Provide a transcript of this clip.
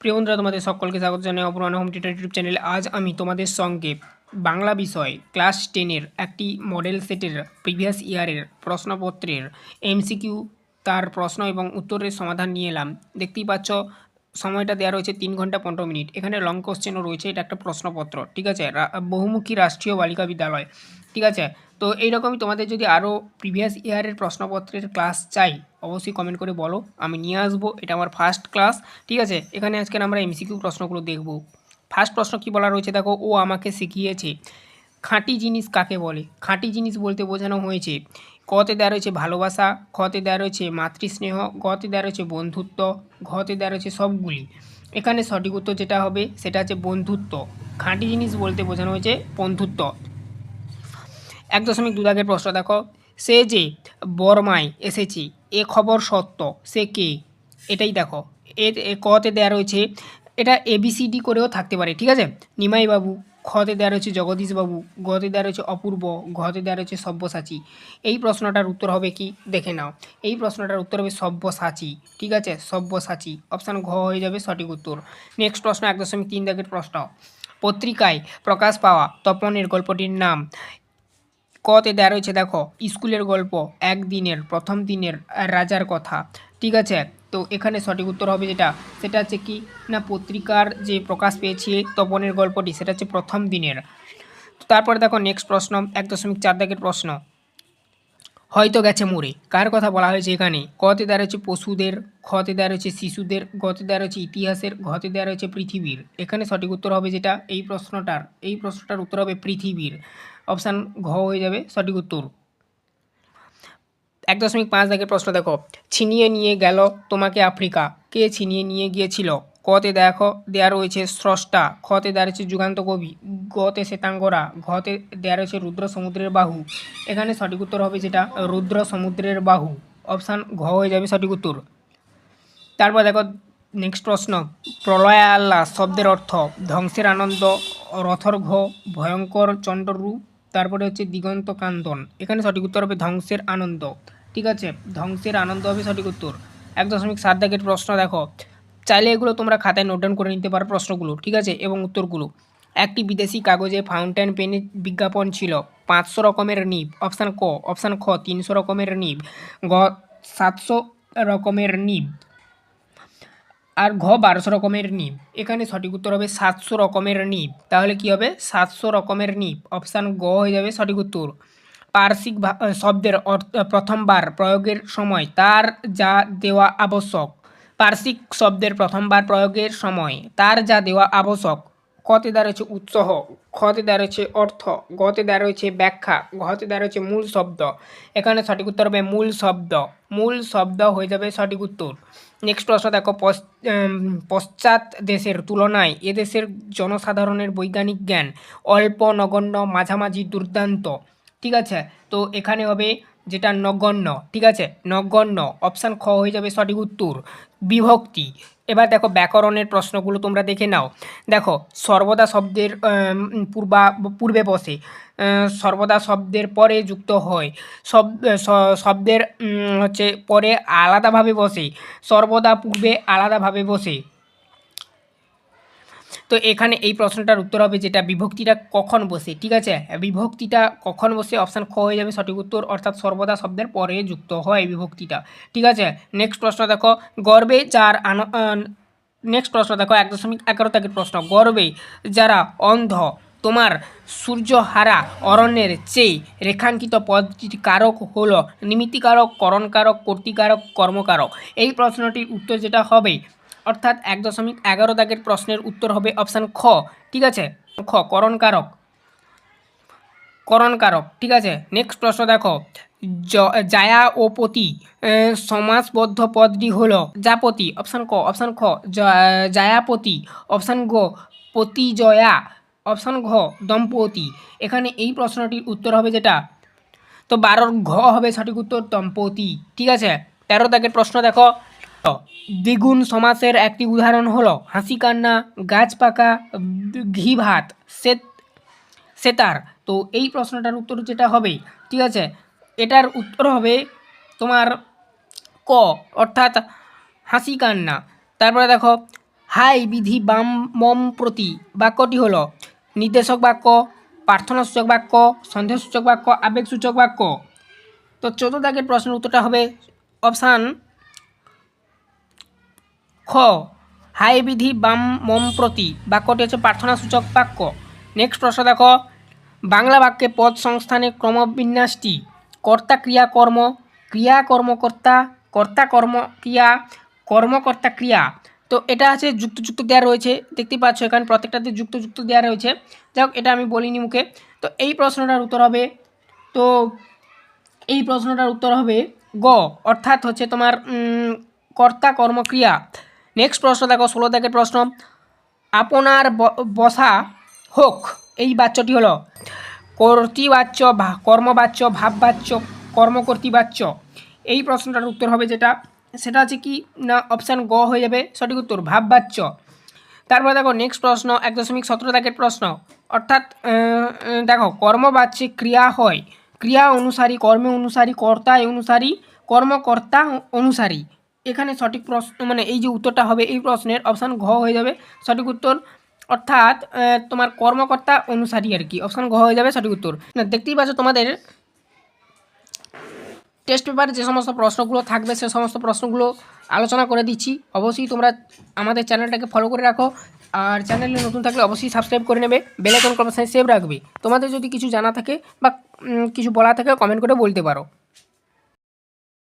প্রিয় বন্ধুরা তোমাদের সকলকে স্বাগত জানাই অপরাহ্ন হোম টিউটার ইউটিউব চ্যানেলে। আজ আমি তোমাদের সঙ্গে বাংলা বিষয়, ক্লাস টেনের একটি মডেল সেটের প্রিভিয়াস ইয়ারের প্রশ্নপত্রের এমসিকিউ তার প্রশ্ন এবং উত্তরের সমাধান নিয়ে এলাম। দেখতেই পাচ্ছ সময়টা দেওয়া রয়েছে তিন ঘণ্টা পনেরো মিনিট। এখানে লং কোশ্চেনও রয়েছে, এটা একটা প্রশ্নপত্র, ঠিক আছে? বহুমুখী রাষ্ট্রীয় বালিকা বিদ্যালয়, ঠিক আছে? তো এইরকমই তোমাদের যদি আরও প্রিভিয়াস ইয়ারের প্রশ্নপত্রের ক্লাস চাই, অবশ্যই কমেন্ট করে বলো, আমি নিয়ে আসব, এটা আমার ফার্স্ট ক্লাস ঠিক আছে? এখানে আজকে আমরা এমসিকিউ প্রশ্নগুলো দেখব। ফার্স্ট প্রশ্ন কি বলা রয়েছে? দেখো, ও আমাকে শিখিয়েছে, খাঁটি জিনিস কাকে বলে? খাঁটি জিনিস বলতে বোঝানো হয়েছে। কতে দেওয়া রয়েছে ভালোবাসা খতে দেওয়া রয়েছে মাতৃস্নেহ, গতে দেওয়া রয়েছে বন্ধুত্ব ঘতে দেওয়া রয়েছে সবগুলি। এখানে সঠিক উত্তর যেটা হবে সেটা হচ্ছে বন্ধুত্ব। খাঁটি জিনিস বলতে বোঝানো হয়েছে বন্ধুত্ব। এক দশমিক দু দাগের প্রশ্ন দেখো। সে যে বর্মায় এসেছে, এ খবর সত্য, সে কে? এটাই দেখো। এ কতে দেওয়া রয়েছে, এটা এবিসিডি করেও থাকতে পারে, ঠিক আছে? নিমাই বাবু খতে দেওয়া রয়েছে জগদীশবাবু গতে দেওয়া রয়েছে অপূর্ব, ঘতে দেওয়া রয়েছে সব্যসাচী। এই প্রশ্নটার উত্তর হবে কি? দেখে নাও। এই প্রশ্নটার উত্তর হবে সব্যসাচী। ঠিক আছে? সব্যসাচী। অপশান ঘ হয়ে যাবে সঠিক উত্তর। নেক্সট প্রশ্ন, এক দশমিক তিন দাগের প্রশ্ন। পত্রিকায় প্রকাশ পাওয়া তপনের গল্পটির নাম। কতে দেওয়া রয়েছে, দেখো, স্কুলের গল্প, একদিনের, প্রথম দিনের রাজার কথা। ঠিক আছে? তো এখানে সঠিক উত্তর হবে যেটা, সেটা হচ্ছে কি? না, পত্রিকার যে প্রকাশ পেয়েছে তপনের গল্পটি, সেটা হচ্ছে প্রথম দিনের। তারপরে দেখো নেক্সট প্রশ্ন, এক দশমিক চার দাগের প্রশ্ন। হয়তো গেছে মরে। কার কথা বলা হয়েছে এখানে? কতে দেওয়া রয়েছে পশুদের খতে দেওয়া রয়েছে শিশুদের, গতে দেওয়া রয়েছে ইতিহাসের, ঘতে দেওয়া রয়েছে পৃথিবীর। এখানে সঠিক উত্তর হবে যেটা, এই প্রশ্নটার এই প্রশ্নটার উত্তর হবে পৃথিবীর। অপশান ঘ হয়ে যাবে সঠিক উত্তর। এক দশমিক পাঁচ দাগের প্রশ্ন দেখো। ছিনিয়ে নিয়ে গেল তোমাকে আফ্রিকা। কে ছিনিয়ে নিয়ে গিয়েছিল? কতে দেখো, দেয়া রয়েছে স্রষ্টা। খতে দেওয়া রয়েছে যুগান্ত কবি। গতে শ্বেতাঙ্গরা ঘতে দেওয়া রয়েছে রুদ্র সমুদ্রের বাহু। এখানে সঠিক উত্তর হবে যেটা, রুদ্র সমুদ্রের বাহু। অপশান ঘ হয়ে যাবে সঠিক উত্তর। তারপর দেখো নেক্সট প্রশ্ন। প্রলয় আল্লাহ শব্দের অর্থ, ধ্বংসের আনন্দ রথর ঘ ভয়ঙ্কর চণ্ডরূপ তারপরে হচ্ছে দিগন্ত কান্দন। এখানে সঠিক উত্তর হবে ধ্বংসের আনন্দ। ঠিক আছে? ধ্বংসের আনন্দ হবে সঠিক উত্তর। এক দশমিক সাত দাগের প্রশ্ন দেখো। চাইলে এগুলো তোমরা খাতায় নোট ডাউন করে নিতে পারো প্রশ্নগুলো, ঠিক আছে? এবং উত্তরগুলো। একটি বিদেশি কাগজে ফাউন্টেন পেনের বিজ্ঞাপন ছিল। পাঁচশো রকমের নিব। অপশান ক। অপশান খ, তিনশো রকমের নিব। গ, সাতশো রকমের নিব। আর ঘ বারোশো রকমের নিব। এখানে সঠিক উত্তর হবে সাতশো রকমের নিব। তাহলে কি হবে? সাতশো রকমের নিব। অপশান গ হয়ে যাবে সঠিক উত্তর। পার্শ্বিক শব্দের অর্থ প্রথমবার প্রয়োগের সময়, তার যা দেওয়া আবশ্যক। পার্শ্বিক শব্দের প্রথমবার প্রয়োগের সময়, তার যা দেওয়া আবশ্যক। কতে রয়েছে উৎসাহ খতে রয়েছে অর্থ, গতে রয়েছে ব্যাখ্যা ঘতে রয়েছে মূল শব্দ। এখানে সঠিক উত্তর হবে মূল শব্দ। মূল শব্দ হয়ে যাবে সঠিক উত্তর। নেক্সট প্রশ্ন দেখো পশ্চাৎ দেশের তুলনায় এদেশের জনসাধারণের বৈজ্ঞানিক জ্ঞান অল্প, নগণ্য, মাঝামাঝি, দুর্দান্ত। ঠিক আছে? তো এখানে হবে যেটা নগণ্য, ঠিক আছে? নগণ্য অপশান খ হয়ে যাবে সঠিক উত্তর। বিভক্তি। এবার দেখো ব্যাকরণের প্রশ্নগুলো তোমরা দেখে নাও। দেখো, সর্বদা শব্দের পূর্বা, পূর্বে বসে। সর্বদা শব্দের পরে যুক্ত হয়। শব শব্দের হচ্ছে পরে আলাদাভাবে বসে। সর্বদা পূর্বে আলাদাভাবে বসে। তো এখানে এই প্রশ্নটার উত্তর হবে যেটা বিভক্তিটা কখন বসে, ঠিক আছে? বিভক্তিটা কখন বসে অপশান খ হয়ে যাবে, সঠিক উত্তর অর্থাৎ সর্বদা শব্দের পরে যুক্ত হয় বিভক্তিটা, ঠিক আছে? নেক্সট প্রশ্ন দেখো, গর্বে যার নেক্সট প্রশ্ন দেখো, এক দশমিক এগারো তাকের প্রশ্ন, গর্বে যারা অন্ধ, তোমার সূর্যহারা অরণ্যের চেয়ে রেখাঙ্কিত পদটির কারক হলো নিমিত্তিকারক, করণকারক, কর্তিকারক, কর্মকারক। এই প্রশ্নটির উত্তর যেটা হবে অর্থাৎ এক দশমিক এগারো দাগের প্রশ্নের উত্তর হবে অপশান খ, ঠিক আছে? খ, করণকারক। করণকারক, ঠিক আছে? নেক্সট প্রশ্ন দেখো। জায়া ও পতি সমাসবদ্ধ পদটি হলো যাপতি অপশান ক, অপশান খ। জায়াপতি অপশান গ, পতি জয়া, অপশান ঘ, দম্পতি। এখানে এই প্রশ্নটির উত্তর হবে যেটা? তো বারোর ঘ হবে সঠিক উত্তর দম্পতি, ঠিক আছে? তেরো দাগের প্রশ্ন দেখো। দ্বিগুণ সমাসের একটি উদাহরণ হলো হাসি কান্না, গাছ পাকা, ঘি ভাত সেতার। তো এই প্রশ্নটার উত্তর যেটা হবে, ঠিক আছে, এটার উত্তর হবে তোমার ক, অর্থাৎ হাসি কান্না। তারপরে দেখো, হাই বিধি বাম মম প্রতি বাক্যটি হলো নির্দেশক বাক্য প্রার্থনা সূচক বাক্য সন্দেহ সূচক বাক্য আবেগ সূচক বাক্য। তো চতুর্থ দাগের প্রশ্নের উত্তরটা হবে অপশান খ। হাই বিধি বাম মম প্রতি। বাক্যটি হচ্ছে প্রার্থনা সূচক বাক্য। নেক্সট প্রশ্ন দেখো। বাংলা বাক্যে পদ সংস্থানে ক্রমবিন্যাসটি। কর্তা ক্রিয়া কর্ম। ক্রিয়া কর্মকর্তা। কর্তা কর্ম ক্রিয়া। কর্মকর্তা ক্রিয়া। তো এটা আছে যুক্ত দেওয়া রয়েছে। দেখতেই পাচ্ছ এখানে প্রত্যেকটাতে যুক্ত যুক্ত দেওয়া রয়েছে। যাই হোক, এটা আমি বলিনি মুখে। তো এই প্রশ্নটার উত্তর হবে, তো এই প্রশ্নটার উত্তর হবে গ। অর্থাৎ হচ্ছে তোমার কর্তা কর্মক্রিয়া। নেক্সট প্রশ্ন, দেখো, ষোলো দাগের প্রশ্ন। আপনার বসা হোক, এই বাচ্যটি হলো কর্তৃবাচ্য কর্মবাচ্য, ভাববাচ্য, কর্মকর্তৃবাচ্য। এই প্রশ্নটার উত্তর হবে যেটা, সেটা আছে কি, না অপশান গ হয়ে যাবে, সঠিক উত্তর, ভাববাচ্য। তারপর দেখো নেক্সট প্রশ্ন, এক দশমিক সতেরো দাগের প্রশ্ন। অর্থাৎ দেখো, কর্মবাচ্যে ক্রিয়া হয়। ক্রিয়া অনুসারী, কর্মে অনুসারী, কর্তায় অনুসারী, কর্মকর্তা অনুসারী। এখানে সঠিক প্রশ্ন মানে এই যে উত্তরটা হবে, এই প্রশ্নের অপশান ঘ হয়ে যাবে। সঠিক উত্তর, অর্থাৎ তোমার কর্মকর্তা অনুসারী আর কি। অপশান ঘ হয়ে যাবে সঠিক উত্তর। দেখতেই পাচ্ছ তোমাদের টেস্ট পেপারে যে সমস্ত প্রশ্নগুলো থাকবে, সে সমস্ত প্রশ্নগুলো আলোচনা করে দিচ্ছি। অবশ্যই তোমরা আমাদের চ্যানেলটাকে ফলো করে রাখো। আর চ্যানেলে নতুন থাকলে অবশ্যই সাবস্ক্রাইব করে নেবে। বেল আইকন সেভ রাখবে। তোমাদের যদি কিছু জানা থাকে বা কিছু বলা থাকে কমেন্ট করে বলতে পারো।